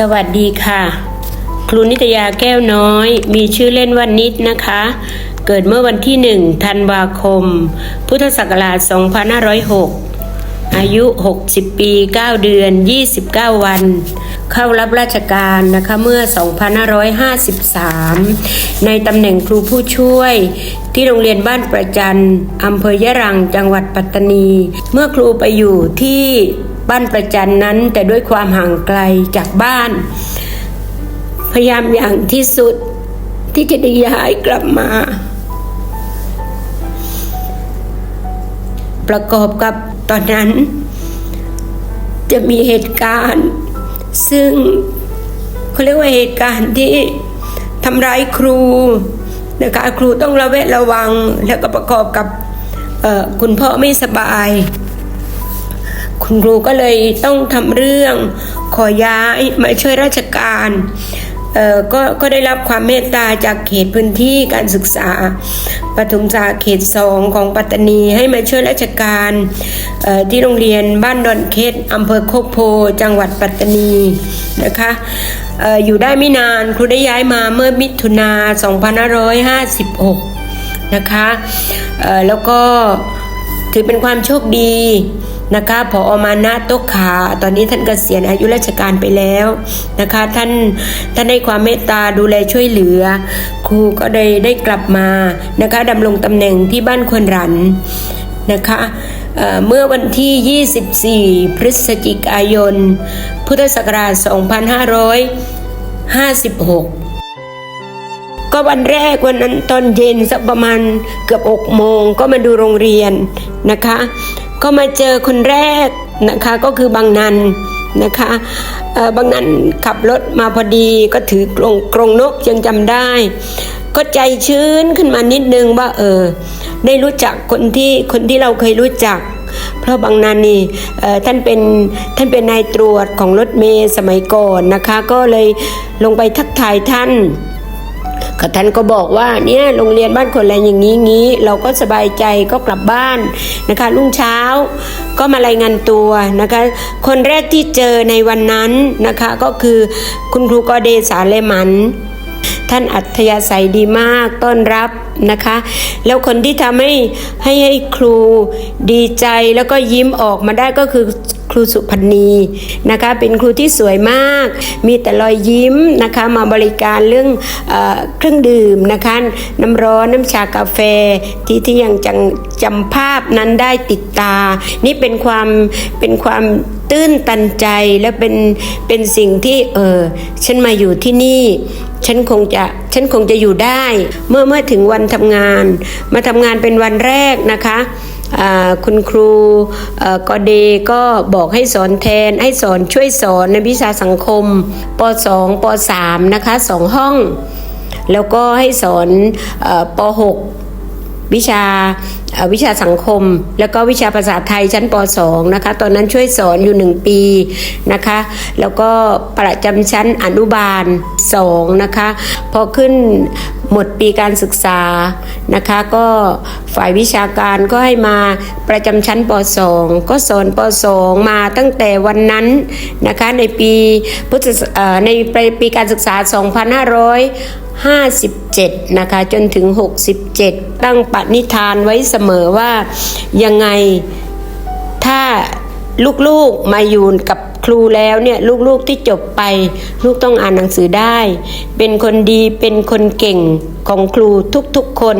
สวัสดีค่ะ ครูนิตยาแก้วน้อย มีชื่อเล่นว่านิดนะคะ เกิดเมื่อวันที่1ธันวาคม พุทธศักราช 2506 อายุ 60 ปี 9 เดือน 29 วัน เข้ารับราชการนะคะเมื่อ 2553 ในตำแหน่งครูผู้ช่วยที่โรงเรียนบ้านประจันอำเภอยะรังจังหวัดปัตตานี เมื่อครูไปอยู่ที่ บ้านประจันนั้นแต่ด้วยความห่างไกลจากบ้าน พยายามอย่างที่สุดที่จะได้ย้ายกลับมา ประกอบกับตอนนั้น จะมีเหตุการณ์ ซึ่งเขาเรียกว่าเหตุการณ์ที่ทำร้ายครูนะคะครูต้องระแวดระวังแล้วก็ประกอบกับคุณพ่อไม่สบาย คุณครูก็เลยต้องทำเรื่องขอย้ายมาช่วยราชการเอ่อก็ก็ได้รับความเมตตาจากเขตพื้นที่การศึกษาปฐมศึกษาเขตสองของปัตตานีให้มาช่วยราชการเอ่อที่โรงเรียนบ้านดอนเคสอำเภอโคกโพจังหวัดปัตตานีนะคะเอ่ออยู่ได้ไม่นานครูได้ย้ายมาเมื่อมิถุนา2556 นะคะเอ่อแล้วก็ ถือเป็นความโชคดีนะคะพออมานะโตกขา ตอนนี้ท่านเกษียณอายุราชการไปแล้วนะคะ ท่านท่านให้ความเมตตาดูแลช่วยเหลือ ครูก็ได้ได้กลับมานะคะดำรงตำแหน่งที่บ้านควนรันนะคะเเมื่อวันที่ 24 พฤศจิกายน พุทธศักราช 2556 ก็วันแรกวันนั้นตอนเย็นสักประมาณเกือบ6โมงก็มาดูโรงเรียนนะคะ ก็มาเจอคนแรกนะคะก็คือบางนันนะคะบางนันขับรถมาพอดีก็ถือกรงกรงนกยังจำได้ ก็ใจชื้นขึ้นมานิดนึงว่าเออได้รู้จักคนที่คนที่เราเคยรู้จักเพราะบางนันนี่ท่านเป็นท่านเป็นนายตรวจของรถเมย์สมัยก่อนนะคะ ก็เลยลงไปทักทายท่าน ท่านก็บอกว่าเนี่ยโรงเรียนบ้านคนแรงอย่างนี้งี้เราก็สบายใจก็กลับบ้านนะคะรุ่งเช้าก็มารายงานตัวนะคะ คนแรกที่เจอในวันนั้นนะคะก็คือคุณครูกอเดสาเลมันท่านอัธยาศัยดีมากต้อนรับนะคะ แล้วคนที่ทำให้ให้ให้ครูดีใจแล้วก็ยิ้มออกมาได้ก็คือ ครูสุพันนีนะคะ เป็นครูที่สวยมาก มีแต่รอยยิ้มนะคะ มาบริการเรื่องเอเครื่องดื่มนะคะ น้ำร้อนน้ำชากาแฟที่ที่ยังจังจำภาพนั้นได้ติดตา นี่เป็นความเป็นความตื้นตันใจและเป็นเป็นสิ่งที่เออฉันมาอยู่ที่นี่ฉันคงจะฉันคงจะอยู่ได้ เมื่อเมื่อถึงวันทำงาน มาทำงานเป็นวันแรกนะคะ คุณครูกอเดก็บอกให้สอนแทนให้สอนช่วยสอนในวิชาสังคมป .2 ป .3 นะคะสองห้อง แล้วก็ให้สอนอป .6 วิชาวิชาสังคม แล้วก็วิชาภาษาไทยชั้นป .2 นะคะ ตอนนั้นช่วยสอนอยู่ 1 ปีนะคะ แล้วก็ประจำชั้นอนุบาล 2 นะคะ พอขึ้นหมดปีการศึกษานะคะ ก็ฝ่ายวิชาการก็ให้มาประจำชั้นป .2 ก็สอนป .2 มาตั้งแต่วันนั้นนะคะในปีพุทธศในปีการศึกษา 2500 57 นะคะ จนถึง 67 ตั้งปณิธานไว้เสมอว่ายังไงถ้าลูกๆมาอยู่กับ ครูแล้วเนี่ยลูกๆที่จบไป ลูกต้องอ่านหนังสือได้ เป็นคนดีเป็นคนเก่งของครูทุกๆคน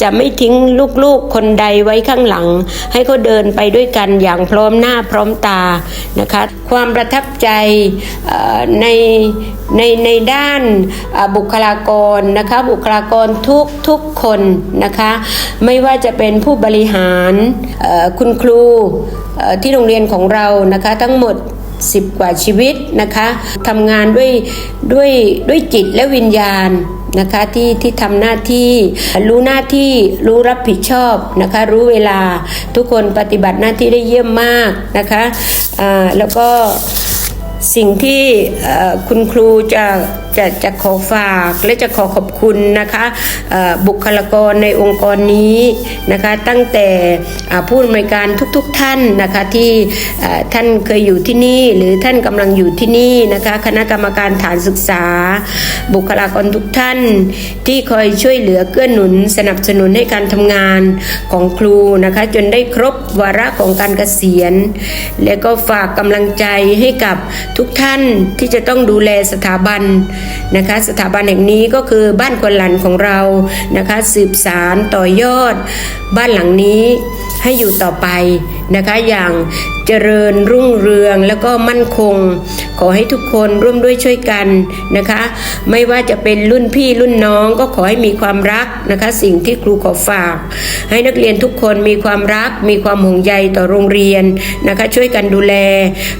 จะไม่ทิ้งลูกๆคนใดไว้ข้างหลัง ให้เขาเดินไปด้วยกันอย่างพร้อมหน้าพร้อมตานะคะความประทับใจในในในด้านบุคลากรนะคะบุคลากรทุกทุกคนนะคะไม่ว่าจะเป็นผู้บริหารคุณครูที่โรงเรียนของเรานะคะทั้งหมด 10 กว่าชีวิตนะคะทำงานด้วยด้วยด้วยจิตและวิญญาณนะคะที่ที่ทำหน้าที่รู้หน้าที่รู้รับผิดชอบนะคะรู้เวลาทุกคนปฏิบัติหน้าที่ได้เยี่ยมมากนะคะอ่าแล้วก็สิ่งที่คุณครูจะ จะจะขอฝากและจะขอขอบคุณนะคะบุคลากรในองค์กรนี้นะคะตั้งแต่ผู้อำนวยการทุกๆทท่านนะคะที่ท่านเคยอยู่ที่นี่ หรือท่านกำลังอยู่ที่นี่นะคะคณะกรรมการฐานศึกษา บุคลากรทุกท่าน ที่คอยช่วยเหลือเกื้อหนุน สนับสนุนให้การทำงานของครูนะคะจนได้ครบวาระของการเกษียณ และก็ฝากกำลังใจให้กับทุกท่านที่จะต้องดูแลสถาบันนะคะสถาบันแห่งนี้ก็คือบ้านควนหลันของเรานะคะสืบสารต่อยอด บ้านหลังนี้ให้อยู่ต่อไปนะคะอย่าง เจริญรุ่งเรืองแล้วก็มั่นคง ขอให้ทุกคนร่วมด้วยช่วยกันนะคะ ไม่ว่าจะเป็นรุ่นพี่รุ่นน้องก็ขอให้มีความรักนะคะ สิ่งที่ครูขอฝาก ให้นักเรียนทุกคนมีความรัก มีความห่วงใยต่อโรงเรียนนะคะ ช่วยกันดูแล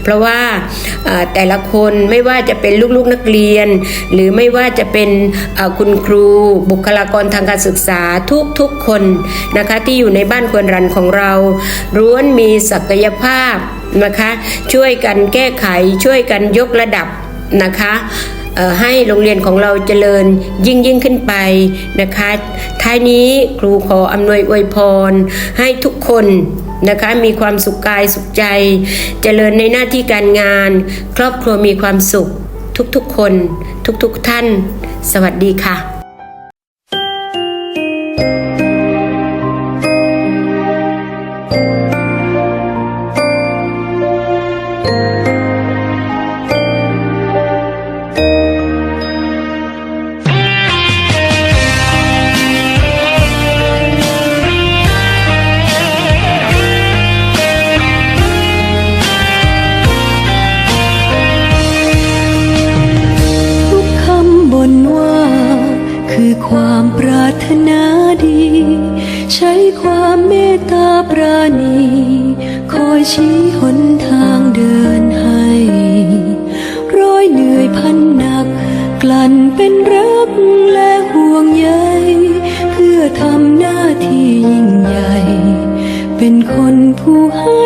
เพราะว่าแต่ละคนไม่ว่าจะเป็นลูกๆนักเรียน หรือไม่ว่าจะเป็นคุณครูบุคลากรทางการศึกษาทุกๆคนนะคะที่อยู่ในบ้านควรรันของเราล้วนมีศักยภาพนะคะ ช่วยกันแก้ไขช่วยกันยกระดับนะคะให้โรงเรียนของเราเจริญยิ่งยิ่งขึ้นไปนะคะ ท้ายนี้ครูขออำนวยอวยพร ให้ทุกคนนะคะมีความสุขกายสุขใจ เจริญในหน้าที่การงาน ครอบครัวมีความสุข ทุกๆคน ทุกๆท่าน สวัสดีค่ะ มันเป็นรักและห่วงใยเพื่อทำหน้าที่ยิ่งใหญ่ เป็นคนผู้ให้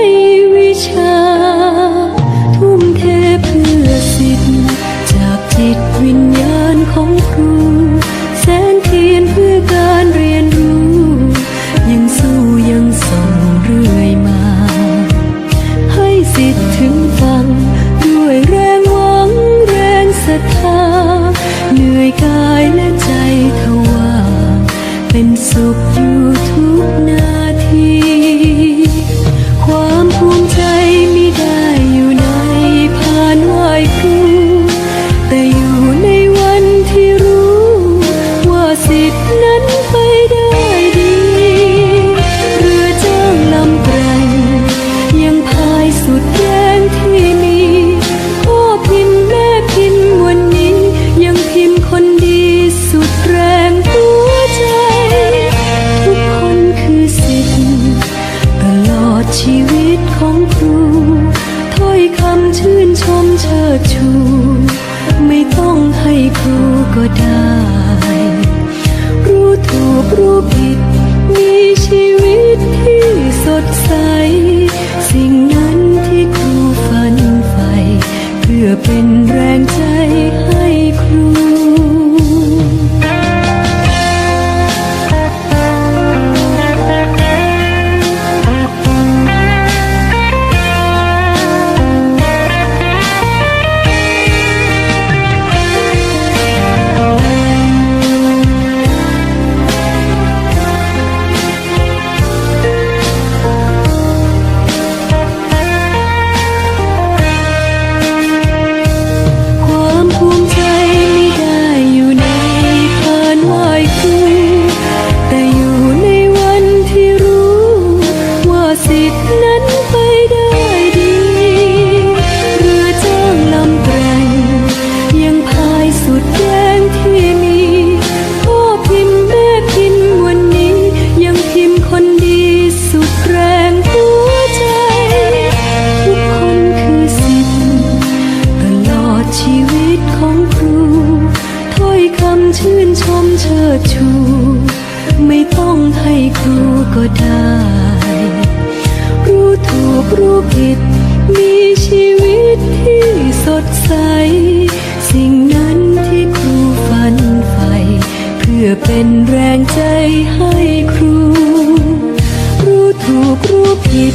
ผิด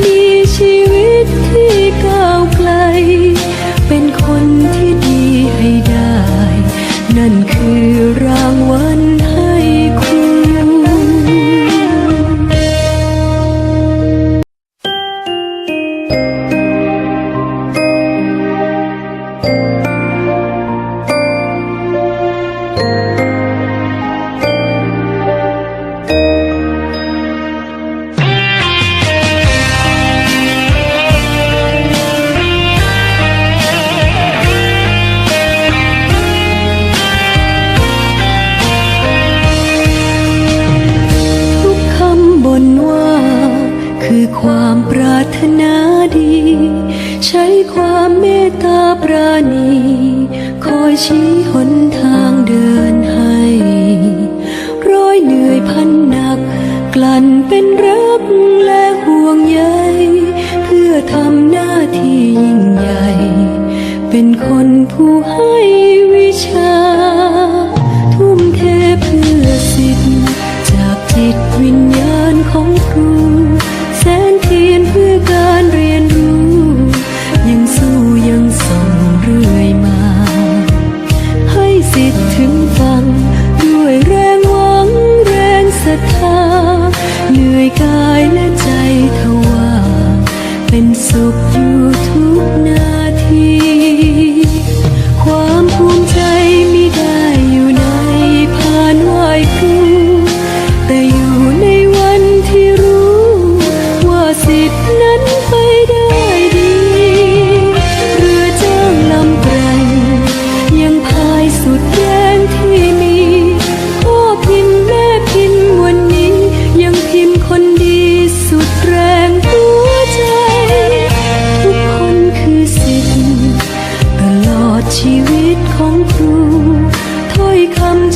มีชีวิต ความปรารถนาดี ใช้ความเมตตาปราณี คอยชี้ ด้วยกายและใจทว่า เป็นสุขอยู่ทุกนา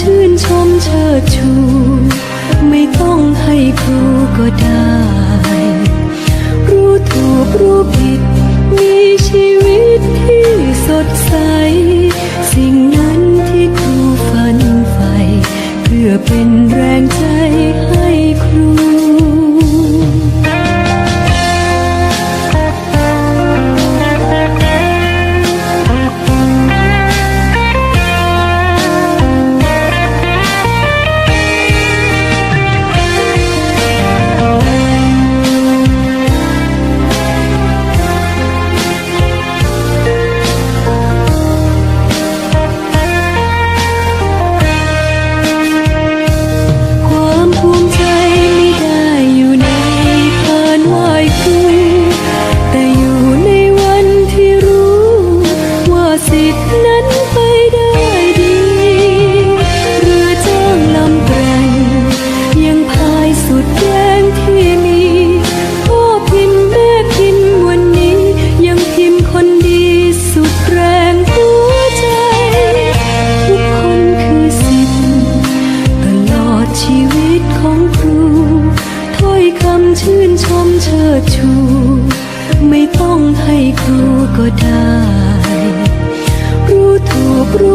ชื่นชมเชิดชู ไม่ต้องให้ครูก็ได้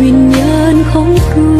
duyên nhân không cứu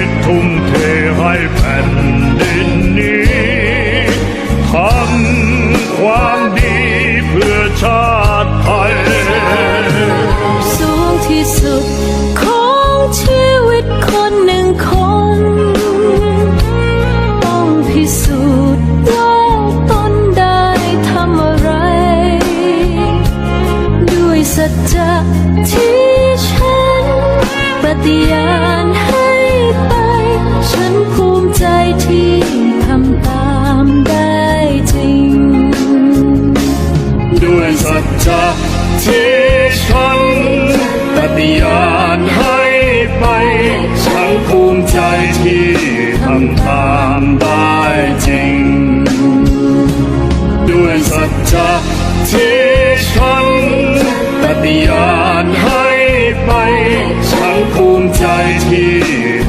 ิต I. ใจที่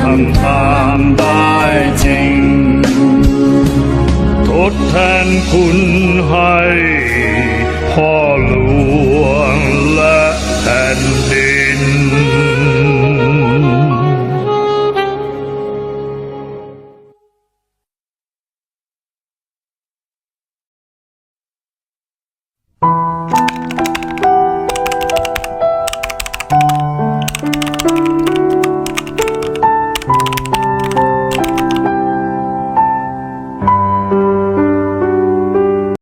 ทำตามได้จริง ทดแทนคุณให้